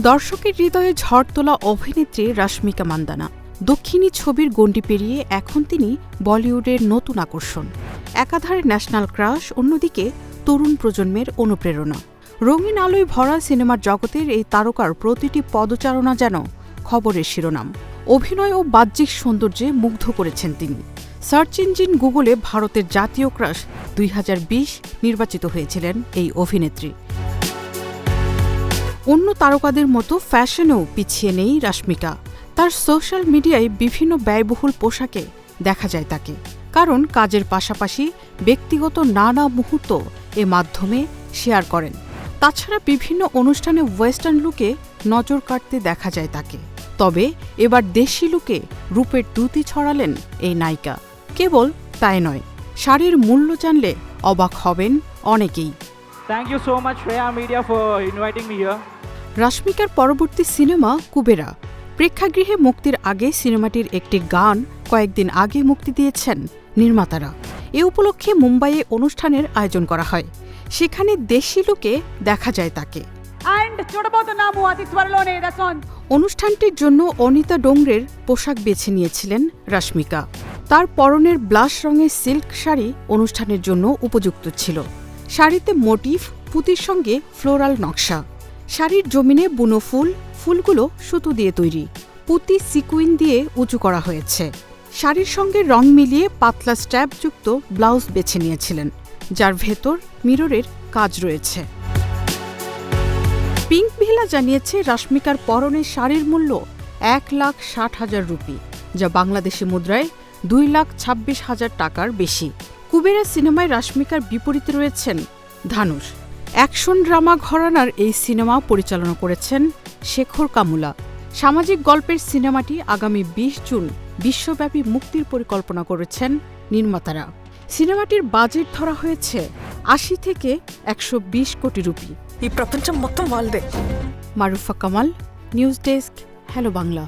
দর্শকের হৃদয়ে ঝড় তোলা অভিনেত্রী রাশ্মিকা মান্দানা। দক্ষিণী ছবির গণ্ডি পেরিয়ে এখন তিনি বলিউডের নতুন আকর্ষণ। একাধারে ন্যাশনাল ক্রাশ, অন্যদিকে তরুণ প্রজন্মের অনুপ্রেরণা। রঙিন আলোয় ভরা সিনেমার জগতের এই তারকার প্রতিটি পদচারণা যেন খবরের শিরোনাম। অভিনয় ও বাহ্যিক সৌন্দর্যে মুগ্ধ করেছেন তিনি। সার্চ ইঞ্জিন গুগলে ভারতের জাতীয় ক্রাশ দুই হাজার বিশ নির্বাচিত হয়েছিলেন এই অভিনেত্রী। অন্য তারকাদের মতো ফ্যাশনেও পিছিয়ে নেই রাশ্মিকা। তার সোশ্যাল মিডিয়ায় বিভিন্ন ব্যয়বহুল পোশাকে দেখা যায় তাকে। কারণ কাজের পাশাপাশি ব্যক্তিগত নানা মুহূর্ত এ মাধ্যমে শেয়ার করেন। তাছাড়া বিভিন্ন অনুষ্ঠানে ওয়েস্টার্ন লুকে নজর কাটতে দেখা যায় তাকে। তবে এবার দেশি লুকে রূপের দ্যুতি ছড়ালেন এই নায়িকা। কেবল তাই নয় শাড়ির মূল্য জানলে অবাক হবেন অনেকেই। Thank you so much Shreya media for inviting me here রাশমিকার পরবর্তী সিনেমা কুবেরা। প্রেক্ষাগৃহে মুক্তির আগে সিনেমাটির একটি গান কয়েকদিন আগে মুক্তি দিয়েছেন নির্মাতারা। এ উপলক্ষে মুম্বাইয়ে অনুষ্ঠানের আয়োজন করা হয়। সেখানে দেশি লোকে দেখা যায় তাকে। অনুষ্ঠানটির জন্য অনিতা ডোংরের পোশাক বেছে নিয়েছিলেন রাশমিকা। তার পরনের ব্লাশ রঙের সিল্ক শাড়ি অনুষ্ঠানের জন্য উপযুক্ত ছিল। শাড়িতে মোটিফ পুঁতির সঙ্গে ফ্লোরাল নকশা। শাড়ির জমিনে বুনো ফুল, ফুলগুলো সুতো দিয়ে তৈরি। পুঁতি সিকুইন দিয়ে উঁচু করা হয়েছে। শাড়ির সঙ্গে রং মিলিয়ে পাতলা স্ট্র্যাপযুক্ত ব্লাউজ বেছে নিয়েছিলেন, যার ভেতর মিররের কাজ রয়েছে। পিঙ্ক ভিলা জানিয়েছে রাশ্মিকার পরনের শাড়ির মূল্য এক লাখ ষাট হাজার রুপি, যা বাংলাদেশি মুদ্রায় দুই লাখ ছাব্বিশ হাজার টাকার বেশি কুবেরা সিনেমায় রাশ্মিকার বিপরীতে রয়েছেন ধানুষ অ্যাকশন ড্রামা ঘরানার এই সিনেমা পরিচালনা করেছেন শেখর কামুলা সামাজিক গল্পের সিনেমাটি আগামী বিশ জুন বিশ্বব্যাপী মুক্তির পরিকল্পনা করেছেন নির্মাতারা সিনেমাটির বাজেট ধরা হয়েছে আশি থেকে একশো বিশ কোটি রুপি ఈ ప్రపంచం మొత్తం వాళ్ళదే Marufa Kamal news desk hello Bangla